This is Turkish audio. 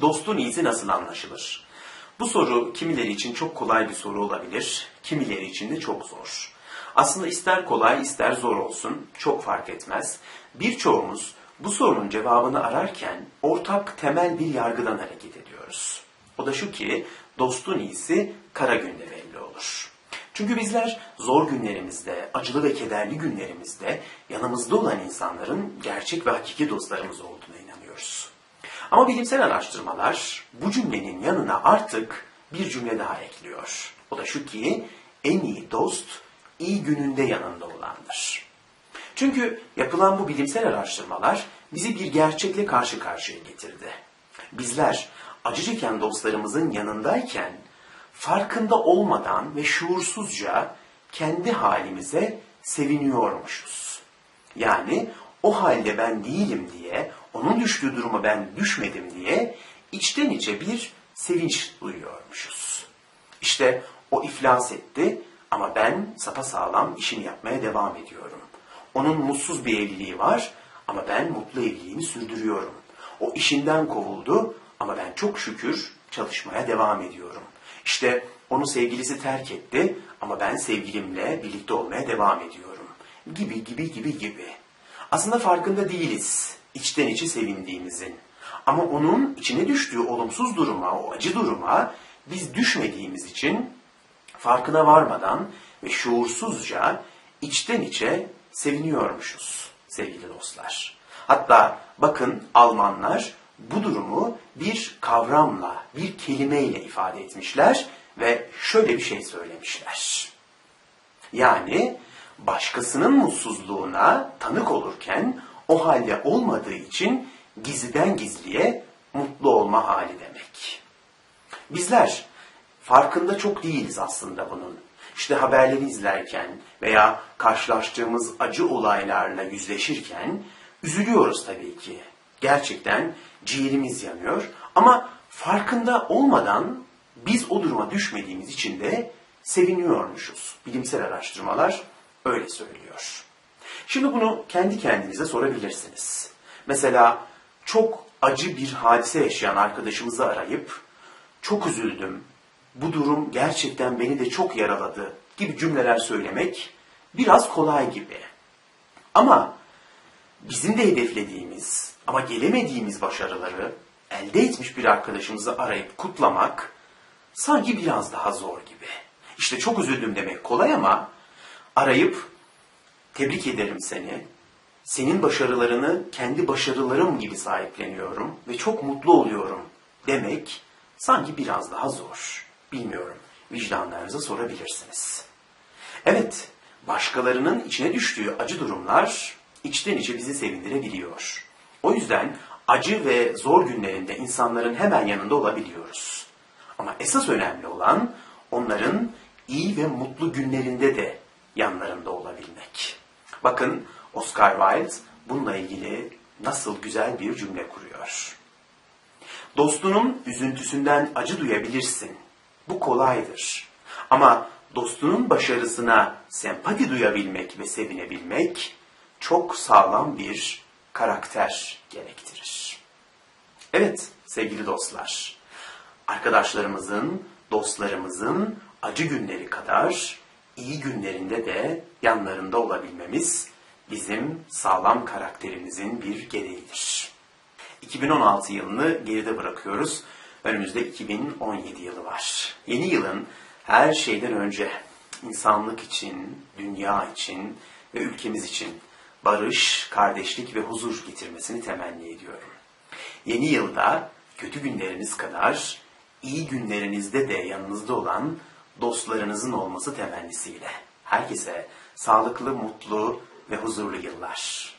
Dostun iyisi nasıl anlaşılır? Bu soru kimileri için çok kolay bir soru olabilir, kimileri için de çok zor. Aslında ister kolay ister zor olsun, çok fark etmez. Birçoğumuz bu sorunun cevabını ararken ortak temel bir yargıdan hareket ediyoruz. O da şu ki dostun iyisi kara günde belli olur. Çünkü bizler zor günlerimizde, acılı ve kederli günlerimizde yanımızda olan insanların gerçek ve hakiki dostlarımız inanıyoruz. Ama bilimsel araştırmalar bu cümlenin yanına artık bir cümle daha ekliyor. O da şu ki en iyi dost iyi gününde yanında olandır. Çünkü yapılan bu bilimsel araştırmalar bizi bir gerçekle karşı karşıya getirdi. Bizler acı dostlarımızın yanındayken farkında olmadan ve şuursuzca kendi halimize seviniyormuşuz. Yani o halde ben değilim diye, onun düştüğü duruma ben düşmedim diye içten içe bir sevinç duyuyormuşuz. İşte o iflas etti ama ben sapasağlam işimi yapmaya devam ediyorum. Onun mutsuz bir evliliği var ama ben mutlu evliliğimi sürdürüyorum. O işinden kovuldu ama ben çok şükür çalışmaya devam ediyorum. İşte onu sevgilisi terk etti ama ben sevgilimle birlikte olmaya devam ediyorum. Gibi gibi gibi gibi. Aslında farkında değiliz içten içe sevindiğimizin. Ama onun içine düştüğü olumsuz duruma, o acı duruma biz düşmediğimiz için farkına varmadan ve şuursuzca içten içe seviniyormuşuz sevgili dostlar. Hatta bakın Almanlar bu durumu bir kavramla, bir kelimeyle ifade etmişler ve şöyle bir şey söylemişler. Yani başkasının mutsuzluğuna tanık olurken o halde olmadığı için gizliden gizliye mutlu olma hali demek. Bizler farkında çok değiliz aslında bunun. İşte haberleri izlerken veya karşılaştığımız acı olaylarla yüzleşirken üzülüyoruz tabii ki. Gerçekten ciğerimiz yanıyor ama farkında olmadan biz o duruma düşmediğimiz için de seviniyormuşuz. Bilimsel araştırmalar öyle söylüyor. Şimdi bunu kendi kendinize sorabilirsiniz. Mesela çok acı bir hadise yaşayan arkadaşımızı arayıp çok üzüldüm, bu durum gerçekten beni de çok yaraladı gibi cümleler söylemek biraz kolay gibi. Ama bizim de hedeflediğimiz ama gelemediğimiz başarıları elde etmiş bir arkadaşımızı arayıp kutlamak sanki biraz daha zor gibi. İşte çok üzüldüm demek kolay ama arayıp tebrik ederim seni. Senin başarılarını kendi başarılarım gibi sahipleniyorum ve çok mutlu oluyorum demek sanki biraz daha zor. Bilmiyorum. Vicdanlarınıza sorabilirsiniz. Evet, başkalarının içine düştüğü acı durumlar içten içe bizi sevindirebiliyor. O yüzden acı ve zor günlerinde insanların hemen yanında olabiliyoruz. Ama esas önemli olan onların iyi ve mutlu günlerinde de yanlarında. Bakın Oscar Wilde bununla ilgili nasıl güzel bir cümle kuruyor. Dostunun üzüntüsünden acı duyabilirsin. Bu kolaydır. Ama dostunun başarısına sempati duyabilmek ve sevinebilmek çok sağlam bir karakter gerektirir. Evet sevgili dostlar, arkadaşlarımızın, dostlarımızın acı günleri kadar iyi günlerinde de yanlarında olabilmemiz bizim sağlam karakterimizin bir gereğidir. 2016 yılını geride bırakıyoruz. Önümüzde 2017 yılı var. Yeni yılın her şeyden önce insanlık için, dünya için ve ülkemiz için barış, kardeşlik ve huzur getirmesini temenni ediyorum. Yeni yılda kötü günleriniz kadar iyi günlerinizde de yanınızda olan dostlarınızın olması temennisiyle. Herkese sağlıklı, mutlu ve huzurlu yıllar.